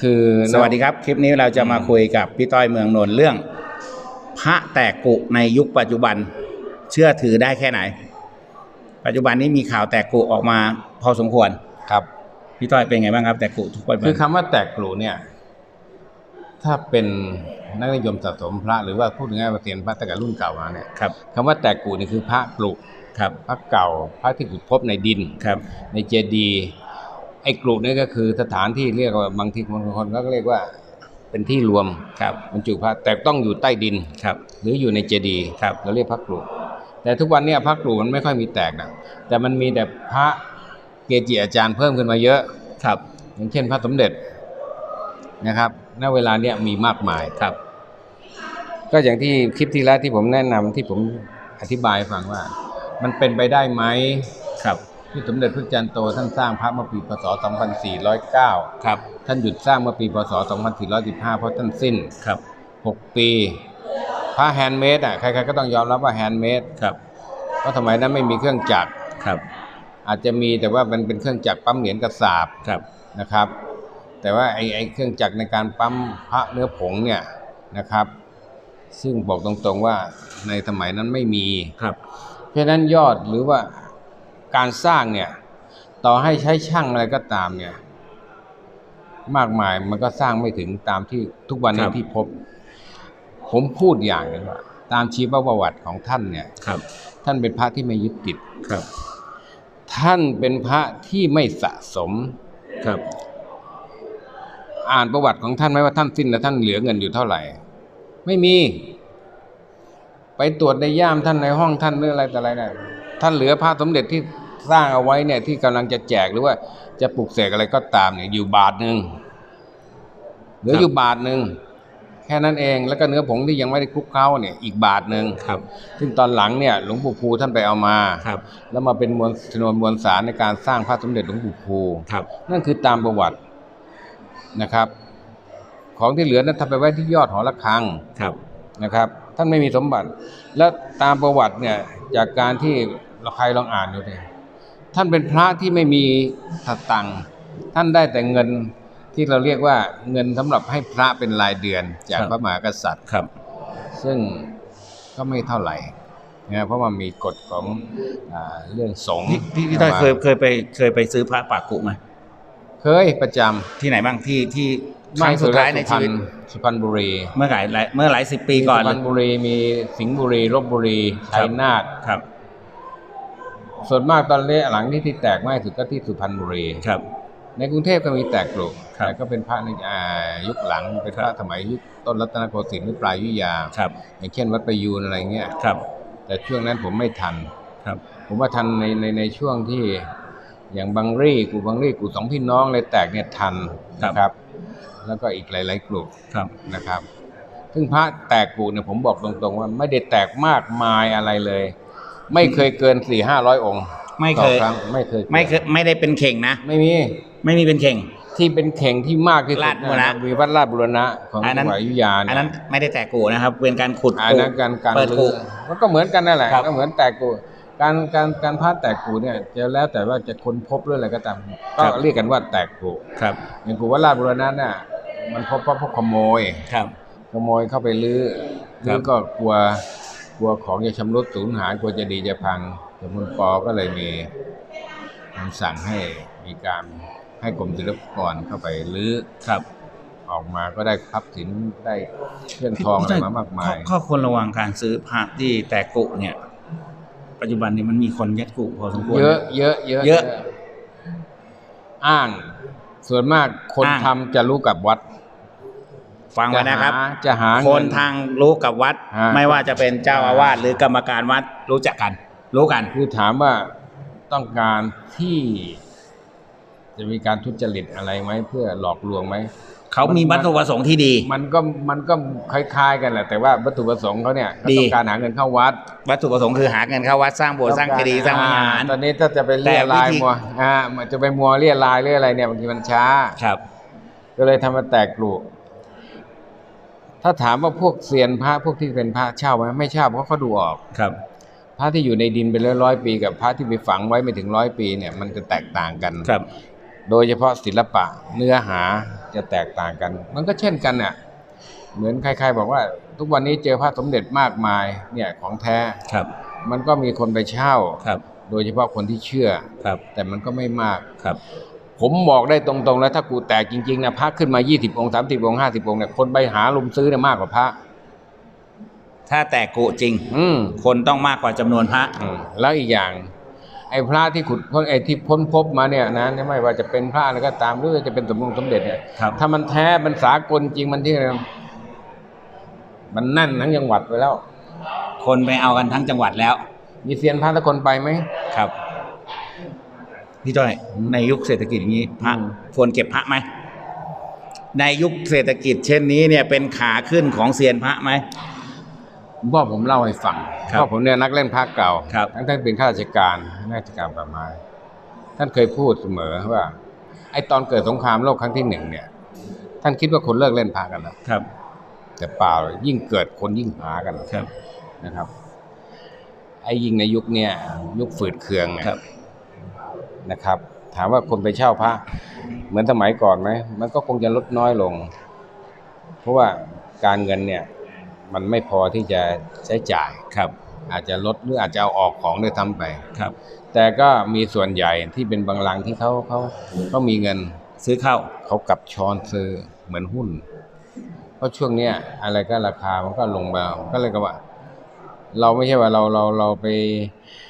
คือสวัสดีครับ คลิปนี้เราจะมาคุยกับพี่ต้อยเมืองนนท์เรื่อง พระแตกกุในยุคปัจจุบันเชื่อถือได้แค่ไหน ปัจจุบันนี้มีข่าวแตกกุออกมาพอสมควรครับพี่ต้อยเป็นไงบ้างครับ แตกกุทุกปัจจุบัคือนคำว่าแตกกลูเนี่ย ถ้าเป็นนักนิยมสะสมพระหรือว่าพูดง่ายๆว่าเซียนพระตั้งแต่รุ่นเก่ามาเนี่ยครับคำว่าแตกกลูนี่คือพระกลุครับพระเก่าพระที่ขุดพบในดินครับ ในเจดีย์ ไอ้กลุนี่ก็คือสถานที่เรียกว่าบางทีบางคนก็เรียกว่าเป็นที่รวมครับบรรจุพระแต่ต้องอยู่ใต้ดินครับ หรืออยู่ในเจดีย์ครับเราเรียกพระกลุแต่ทุกวันเนี้พระกลุมันไม่ค่อยมีแตกนะแต่มันมีแต่พระเกจิอาจารย์เพิ่มขึ้นมาเยอะครับ อย่างเช่นพระสมเด็จนะครับณเวลาเนี้ยมีมากมายครับ ก็อย่างที่คลิปที่แล้วที่ผมแนะนำที่ผมอธิบายให้ฟังว่า มันเป็นไปได้ไหมครับ ที่สมเด็จพระจันทร์โตท่านสร้างพระเมื่อปีพศ 2409 ครับ ท่านหยุดสร้างเมื่อปีพศ 2415 เพราะท่านสิ้น ครับ 6 ปี พระแฮนด์เมดอะใครๆก็ต้องยอมรับว่าแฮนด์เมด ครับ เพราะสมัยนั้นไม่มีเครื่องจักร ครับ อาจจะมีแต่ว่ามันเป็นเครื่องจักรปั๊มเหรียญกระสาบ ครับ นะครับ แต่ว่าไอ้ไอ้เครื่องจักรในการปั๊มพระเนื้อผงเนี่ยนะครับ ซึ่งบอกตรงๆว่าในสมัยนั้นไม่มี ครับ เพราะฉะนั้นยอดหรือว่า การสร้างเนี่ยต่อให้ใช้ช่างอะไรก็ตามเนี่ย มากมายมันก็สร้างไม่ถึงตามที่ทุกวันคนี้รับที่พบ ผมพูดอย่างหนึงว่าตามชีวประวัติของท่านเนี่ยครับ ท่านเป็นพระที่ไม่ยึดติดครับ ท่านเป็นพระที่ไม่สะสมครับ อ่านประวัติของท่านไหมว่าท่านสิ้นแล้วท่านเหลือเงินอยู่เท่าไหร่ ไม่มี ไปตรวจในย่ามท่านในห้องท่านหรืออะไรแต่อะไรเนี่ยท่านเหลือพระสมเด็จที่ สร้างเอาไว้เนี่ยที่กำลังจะแจกหรือว่าจะปลุกเสกอะไรก็ตามเนี่ยอยู่บาทหนึ่งเหลืออยู่บาทหนึ่งแค่นั้นเองแล้วก็เนื้อผงที่ยังไม่ได้คลุกเคล้าเนี่ยอีกบาทหนึ่งครับ ซึ่งตอนหลังเนี่ยหลวงปู่ภูท่านไปเอามาครับ แล้วมาเป็นมวลชนวนมวลสารในการสร้างพระสมเด็จหลวงปู่ภูครับ นั่นคือตามประวัตินะครับ ของที่เหลือนั้นทำไปไว้ที่ยอดหอระฆังครับนะครับ ท่านไม่มีสมบัติ แล้วตามประวัติเนี่ยจากการที่เราใครลองอ่านดูดิ ท่านเป็นพระที่ไม่มีสตังค์ท่านได้แต่เงินที่เราเรียกว่าเงินสำหรับให้พระเป็นรายเดือนจากครับพระมหากษัตริย์ครับ ซึ่งก็ไม่เท่าไหร่นะเพราะมันมีกฎของอาเรื่องสงฆ์พี่พี่พี่ต้อยเคยเคยไปเคยไปซื้อพระปากกุไหมเคยประจำที่ไหนบ้างที่ที่ครั้งสุดท้ายในชีวิตสุพรรณบุรี เมื่อหลายหลายเมื่อหลายสิบปีก่อนสุพรรณบุรีมีสิงห์บุรีลบบุรีชัยนาทครับ ส่วนมากตอนเละหลังที่ที่แตกมากที่สุดก็ที่สุพรรณบุรีครับ ในกรุงเทพก็มีแตกกลุ่มครับแต่ก็เป็นพระในอ่ายุคหลังเป็นพครัระบสมัยยุคต้นรัตนโกสินทร์หรือปลายอยุธยาครับอย่างเช่นวัดประยูนอะไรเงี้ยครับ แต่ช่วงนั้นผมไม่ทันครับ ผมว่าทันในในในช่วงที่อย่างบางรี่กูบางรี่กูสองพี่น้องเลยแตกเนี่ยทันนะครับ แล้วก็อีกหลาย ๆ กลุ่มครับนะครับ ซึ่งพระแตกกูเนี่ยผมบอกตรงๆว่าไม่ได้แตกมากมายอะไรเลย ไม่เคยเกินสี่ห้าร้อยองค์ไม่เคย ต่อรั้งไม่เคยไม่เคยไม่ได้เป็นเข่งนะ ไม่มีไม่มีเป็นเข่ง ที่เป็นเข่งที่มากที่สุดลาดบุรณะ มีวัดลาดบุรณะของอันนั้นจังหวัดอยุธยาเย อันนั้นไม่ได้แตกกูนะครับเป็นการขุดอันนั้นการการเปิดลื้กูอมันก็เหมือนกันนั่นแหละครับ ก็เหมือนแตกกูการการการพาดแตกกูเนี่ยจะแล้วแต่ว่าจะค้นพบหรืออะไรก็ตามก็เรียกกันว่าแตกกูครับอย่างกูวัดลาดบุรณะเนี่ยมันพบว่าพวกขโมย ครับ ขโมยเข้าไปลื้อครัลื้บอก็กลัว กลัวของจะชำรุดสูญหายกลัวจะดีจะพังสมุนปอก็เลยมีคำสั่งให้มีการให้กรมศิลปากรเข้าไปลื้อครับออกมาก็ได้ทรัพย์สินได้เครื่องทองอะไรมามากมายข้อข้อควรระวังการซื้อพระที่แตกกุเนี่ย ปัจจุบันนี้มันมีคนยัดกุพอสมควรเยอะเยอะเยอะเยอะ อ้าง ส่วนมากคนอ้างทำจะรู้กับวัด ฟังไว้นะครับ จะหาคเงินทางรู้กับวัดฮะไม่ว่าจะเป็นเจ้าอาวาสหรือกรรมการวัดรู้จักกัน รู้กัน คือถามว่าต้องการที่ จะมีการทุจริตอะไรไหมเพื่อหลอกลวงไหมเขามีวัตถุประสงค์ที่ดี มันก็มันก็คล้ายๆกันแหละ แต่ว่าวัตถุประสงค์เขาเนี่ยเขาดีต้องการหาเงินเข้าวัด วัตถุประสงค์คือหาเงินเข้าวัดสร้างโบสถ์สร้างเจดีย์สร้างวิหารตอนนี้ถ้าจะไปเรียแต่วิลายธีมัวอ่ามันจะไปมัวเรียลายหรืออะไรเนี่ยบางทีมันช้าครับ ก็เลยทำมาแตกกลุ่ ถ้าถามว่าพวกเซียนพระพวกที่เป็นพระเช่าไหมไม่เช่าเพราะเขาดูออกครับ พระที่อยู่ในดินเป็นร้อยร้อยๆปีกับพระที่ไปฝังไว้ไม่ถึงร้อยปีเนี่ยมันจะแตกต่างกันครับ โดยเฉพาะศิลปะเนื้อหาจะแตกต่างกัน มันก็เช่นกันน่ะเหมือนใครๆบอกว่า ทุกวันนี้เจอพระสมเด็จมากมายเนี่ยของแท้ครับ มันก็มีคนไปเช่าครับ โดยเฉพาะคนที่เชื่อครับแต่มันก็ไม่มากครับ ผมบอกได้ตรงๆแล้วถ้ากูแตกจริงๆนะพระขึ้นมา 20 องค์ 30 องค์ 50 องค์เนี่ยคนไปหาลุมซื้อเนี่ยมากกว่าพระ ถ้าแตกกุจริง อืมคนต้องมากกว่าจำนวนพระ อืมแล้วอีกอย่าง ไอ้พระที่ขุดพ้นไอ้ที่พ้นพบมาเนี่ยนะไม่ว่าจะเป็นพระอะไรก็ตามหรือว่าจะเป็นสมเด็จสมเด็จเนี่ยครับ ถ้ามันแท้มันสากลจริงมันที่ มันแน่นทั้งจังหวัดไปแล้ว คนไปเอากันทั้งจังหวัดแล้ว มีเซียนพระทุกคนไปไหม ครับ พี่จ้อย ในยุคเศรษฐกิจอย่างนี้พระอืมควรเก็บพระไหมในยุคเศรษฐกิจเช่นนี้เนี่ยเป็นขาขึ้นของเซียนพระไหมพ่อผมเล่าให้ฟังครับพ่อผมเนี่ยนักเล่นพระเก่าครับทั้งท่านเป็นข้าราชการข้าราชการป่าไม้ท่านเคยพูดเสมอว่า ไอ้ตอนเกิดสงครามโลกครั้งที่หนึ่งเนี่ย ท่านคิดว่าคนเลิกเล่นพระกันแล้วครับ แต่เปล่าเลยยิ่งเกิดคนยิ่งหากันครับนะครับ ไอ้ยิ่งในยุคเนี้ยยุคฝืดเคืองเนี่ยครับ นะครับ ถามว่าคนไปเช่าพระ เหมือนสมัยก่อนไหมมันก็คงจะลดน้อยลง เพราะว่าการเงินเนี่ยมันไม่พอที่จะใช้จ่ายครับ อาจจะลดหรืออาจจะเอาออกของด้วยซ้ำไปครับ แต่ก็มีส่วนใหญ่ที่เป็นบางรังที่เขาเขาเขามีเงินซื้อเข้าเขากลับช้อนซื้อเหมือนหุ้น เพราะช่วงเนี้ยอะไรก็ราคามันก็ลงมาก็เลยก็ว่า เราไม่ใช่ว่าเราเราเราไปเอ่อ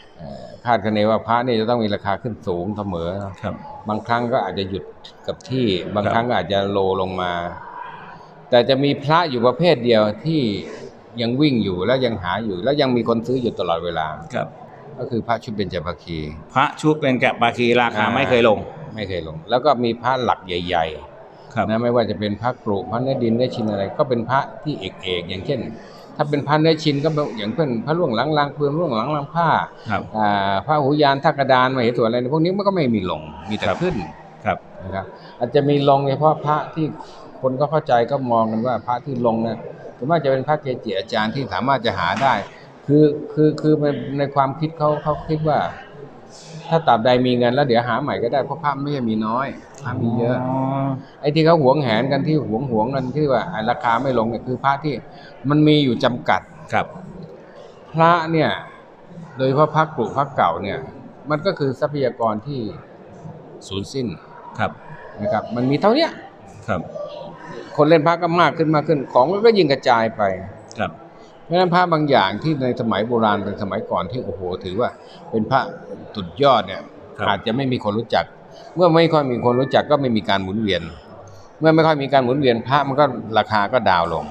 คาดคะเนว่าพระนี่จะต้องมีราคาขึ้นสูงเสมอครับ บางครั้งก็อาจจะหยุดกับที่ บางครับครั้งก็อาจจะโลลงมา แต่จะมีพระอยู่ประเภทเดียวที่ยังวิ่งอยู่แล้วยังหาอยู่ แล้วยังมีคนซื้ออยู่ตลอดเวลาครับ ก็คือพระชุดเบญจภคี พระชุบเป็นแกะปาคีราคาอ่าไม่เคยลง ไม่เคยลง แล้วก็มีพระหลักใหญ่ครับๆนะไม่ว่าจะเป็นพระกรุพระเนื้อดินเนื้อชินอะไร ก็เป็นพระที่เอกๆอย่างเช่น ถ้าเป็นพระเนื้อชินก็เป็นอย่างเช่นพระล่วงหลังลางปืนล่วงหลังลางผ้าครับอ่าพระหูยานทักกระดานมาเหตุอะไรพวกนี้มันก็ไม่มีลงมีแต่ครับขึ้นครับนะครับอาจจะมีลงเฉพาะพระที่คนก็เข้าใจก็มองกันว่าพระที่ลงเนี่ยส่วนมากจะเป็นพระเกจิอาจารย์ที่สามารถจะหาได้ คือคือคือในในความคิดเขาเขาคิดว่า ถ้าตราบใดมีเงินแล้วเดี๋ยวหาใหม่ก็ได้เพราะพระไม่ใช่มีน้อย พระมีเยอะ ไอ้ที่เขาหวงแหนกันที่หวงหวงกันที่ว่าไอ้ราคาไม่ลงเนี่ยคือพระที่มันมีอยู่จำกัดครับ พระเนี่ย โดยเฉพาะพระกรุพระเก่าเนี่ย มันก็คือทรัพยากรที่สูญสิ้นครับนะครับ มันมีเท่าเนี้ยครับ คนเล่นพระก็มากขึ้นมากขึ้นของมันก็ยิ่งกระจายไปครับเพราะฉะนั้นพระบางอย่างที่ในสมัยโบราณเป็นสมัยก่อนที่โอ้โห ถือว่าเป็นพระสุดยอดเนี่ยครับอาจจะไม่มีคนรู้จัก เมื่อไม่ค่อยมีคนรู้จักก็ไม่มีการหมุนเวียน เมื่อไม่ค่อยมีการหมุนเวียนพระมันก็ราคาก็ดาวน์ลง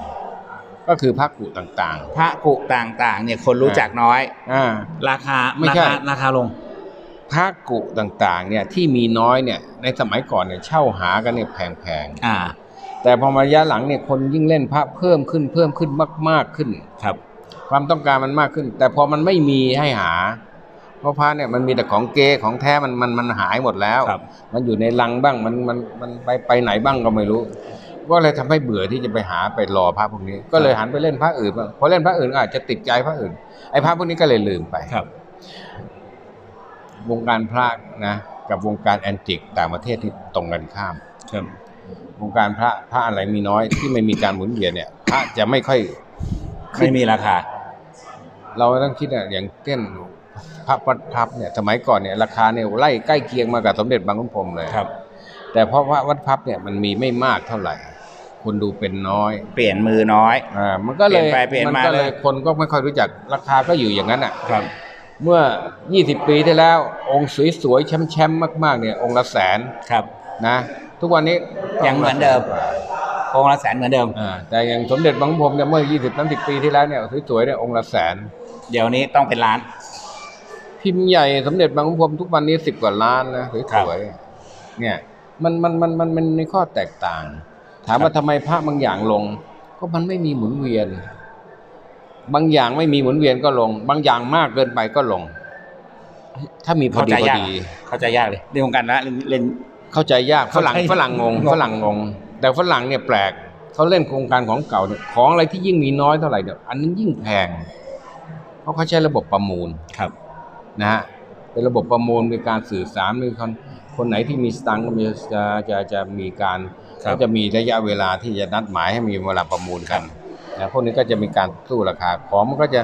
ก็คือพระกุต่าง พระกุต่างๆ เนี่ยคนรู้จักน้อย ๆ อ่า ราคาไม่ราใช่ คาราคาลง พระกุต่างๆ เนี่ยที่มีน้อยเนี่ยในสมัยก่อนเนี่ยเช่าหากันเนี่ยแพงอ่า ๆ แต่พอมาระยะหลังเนี่ยคนยิ่งเล่นพระเพิ่มขึ้นเพิ่มขึ้นมาก ๆขึ้น ครับ ความต้องการมันมากขึ้น แต่พอมันไม่มีให้หา เพราะพระเนี่ยมันมีแต่ของเก๊ของแท้มันมันมันหายหมดแล้วครับมันอยู่ในลังบ้างมันมันมันไปไปไหนบ้างก็ไม่รู้ ก็เลยทำให้เบื่อที่จะไปหาไปรอพระพวกนี้ ก็เลยหันไปเล่นพระอื่นบ้างพอเล่นพระอื่นก็อาจจะติดใจพระอื่น ไอ้พระพวกนี้ก็เลยลืมไปครับ วงการพระนะกับวงการแอนติกต่างประเทศที่ตรงกันข้ามครับวงการพระพระอะไรมีน้อยที่ไม่มีการหมุนเวียนเนี่ย พระจะไม่ค่อยไม่มีราคา เราต้องคิดอะอย่างเช่น พระวัดพับเนี่ยสมัยก่อนเนี่ยราคาเนี่ยไล่ใกล้เคียงมากับสมเด็จบางขุนพรหมเลยครับ แต่เพราะว่าวัดพับเนี่ยมันมีไม่มากเท่าไหร่ คนดูเป็นน้อย เปลี่ยนมือน้อยอ่ามันก็เลยเปลี่ยนไปเปลี่ยนมาก็เลยเลย คนก็ไม่ค่อยรู้จักราคาก็อยู่อย่างนั้นอะ ครับ เมื่อ 20 ปีที่แล้ว องค์สวยๆแชมป์ๆมากๆเนี่ยองค์ละแสนครับ นะทุกวันนี้ยังเหมือนเดิมองค์ละแสนเหมือนเดิม อ่าแต่อย่างสมเด็จบางขุนพรหมเนี่ยเมื่อ 20 30 ปีที่แล้วเนี่ยสวยๆเนี่ยองค์ละแสน เดี๋ยวนี้ต้องเป็นล้าน พิมพ์ใหญ่สมเด็จบางขุนพรหมทุกวันนี้สิบกว่าล้านนะสครับวยๆเนี่ย มันมันมันมันมันในข้อแตกต่าง ถามว่าทำไมพระบางอย่างลง ก็มันไม่มีหมุนเวียน บางอย่างไม่มีหมุนเวียนก็ลง บางอย่างมากเกินไปก็ลง ถ้ามีพอเข้าดีใจพอยากดี เข้าใจยากเลยเรื่องของการละเล่นเล่นเข้าใจยากฝรั่งเข้าใจฝรั่งงงงงฝรั่งงง แต่ฝรั่งเนี่ยแปลกเขาเล่นโครงการของเก่าเนี่ยของอะไรที่ยิ่งมีน้อยเท่าไหร่เนี่ยอันนั้นยิ่งแพง เพราะเขาใช้ระบบประมูลครับ นะฮะเป็นระบบประมูลมีการสื่อสารมีคนคนไหนที่มีสตังค์ก็มีจะจะจะมีการครับก็จะมีระยะเวลาที่จะนัดหมายให้มีเวลาประมูลกันนะพวกนี้ก็จะมีการสู้ราคาของมันก็จะ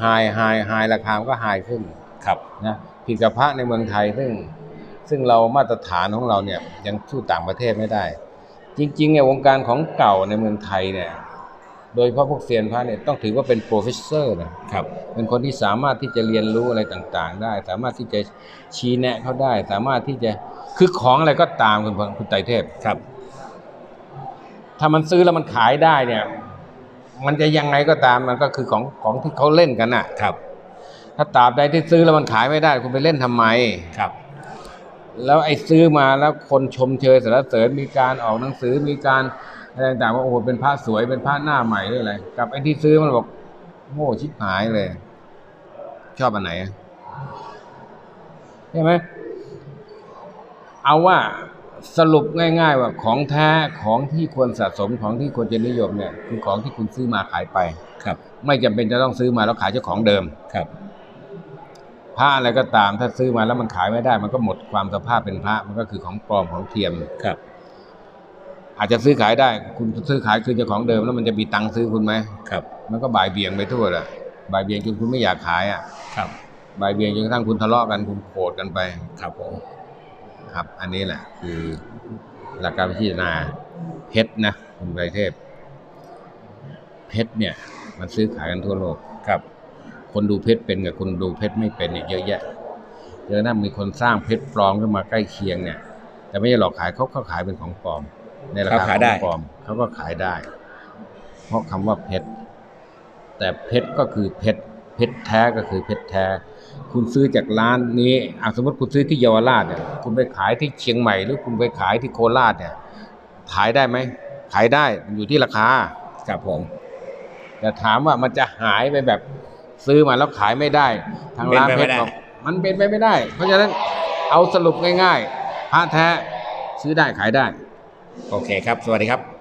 ไฮไฮไฮราคามันก็ไฮขึ้นครับนะผิดกับพระในเมืองไทยซึ่ง ซึ่งเรามาตรฐานของเราเนี่ยยังสู้ต่างประเทศไม่ได้ จริงๆเนี่ยวงการของเก่าในเมืองไทยเนี่ย โดยเฉพาะพวกเซียนพระเนี่ยต้องถือว่าเป็นโปรเฟสเซอร์นะครับ เป็นคนที่สามารถที่จะเรียนรู้อะไรต่างๆ ได้ สามารถที่จะชี้แนะเขาได้ สามารถที่จะคือของอะไรก็ตามคุณพคุณไตรเทพครับ ถ้ามันซื้อแล้วมันขายได้เนี่ย มันจะยังไงก็ตามมันก็คือของของที่เขาเล่นกันน่ะครับ ถ้าตราบใดที่ซื้อแล้วมันขายไม่ได้ คุณไปเล่นทำไมครับแล้วไอ้ซื้อมาแล้วคนชมเชยสรรเสริญมีการออกหนังสือมีการ อะไรต่างๆว่าโอ้โหเป็นพระสวยเป็นพระหน้าใหม่หรืออะไรกับไอ้ที่ซื้อมันบอกโง่ชิบหายเลย ชอบอันไหนอะใช่ไหมเอาว่าสรุปง่าย ๆ ว่าของแท้ของที่ควรสะสมของที่ควรจะนิยมเนี่ยคือของที่คุณซื้อมาขายไปครับ ไม่จำเป็นจะต้องซื้อมาแล้วขายเจ้าของเดิมครับพระอะไรก็ตามถ้าซื้อมาแล้วมันขายไม่ได้ มันก็หมดความสภาพเป็นพระมันก็คือของปลอมของเทียมครับ อาจจะซื้อขายได้ คุณซื้อขายคืนเจ้าของเดิมแล้วมันจะมีตังค์ซื้อคุณไหมครับ มันก็บ่ายเบี่ยงไปทั่วแหละบ่ายเบี่ยงจนคุณไม่อยากขายอะ ครับ บ่ายเบี่ยงจนกระทั่งคุณทะเลาะกันคุณโกรธกันไป ครับผม ครับ อันนี้แหละ คือหลักการพิจารณาเพชรนะคุณไตรเทพ เพชรเนี่ย มันซื้อขายกันทั่วโลก ครับ คนดูเพชรเป็นกับคนดูเพชรไม่เป็นเนี่ยเยอะแยะเยอะนะมีคนสร้างเพชรปลอมขึ้นมาใกล้เคียงเนี่ย แต่ไม่ใช่หลอกขายเขาก็ขายเป็นของปลอม ในราคาเขาขายได้ของปลอมเขาก็ขายได้ เพราะคำว่าเพชรแต่เพชรก็คือเพชรเพชรแท้ก็คือเพชรแท้ คุณซื้อจากร้านนี้อะสมมติคุณซื้อที่เยาวราชเนี่ย คุณไปขายที่เชียงใหม่หรือคุณไปขายที่โคราชเนี่ย ขายได้ไหม ขายได้มันอยู่ที่ราคา ครับผม แต่ถามว่ามันจะหายไปแบบซื้อมาแล้วขายไม่ได้ ทางร้านเป็นเพไปชไม่รได้บอกมันเป็นไปไม่ได้ เพราะฉะนั้นเอาสรุปง่ายๆพระแท้ซื้อได้ขายได้ โอเคครับ สวัสดีครับ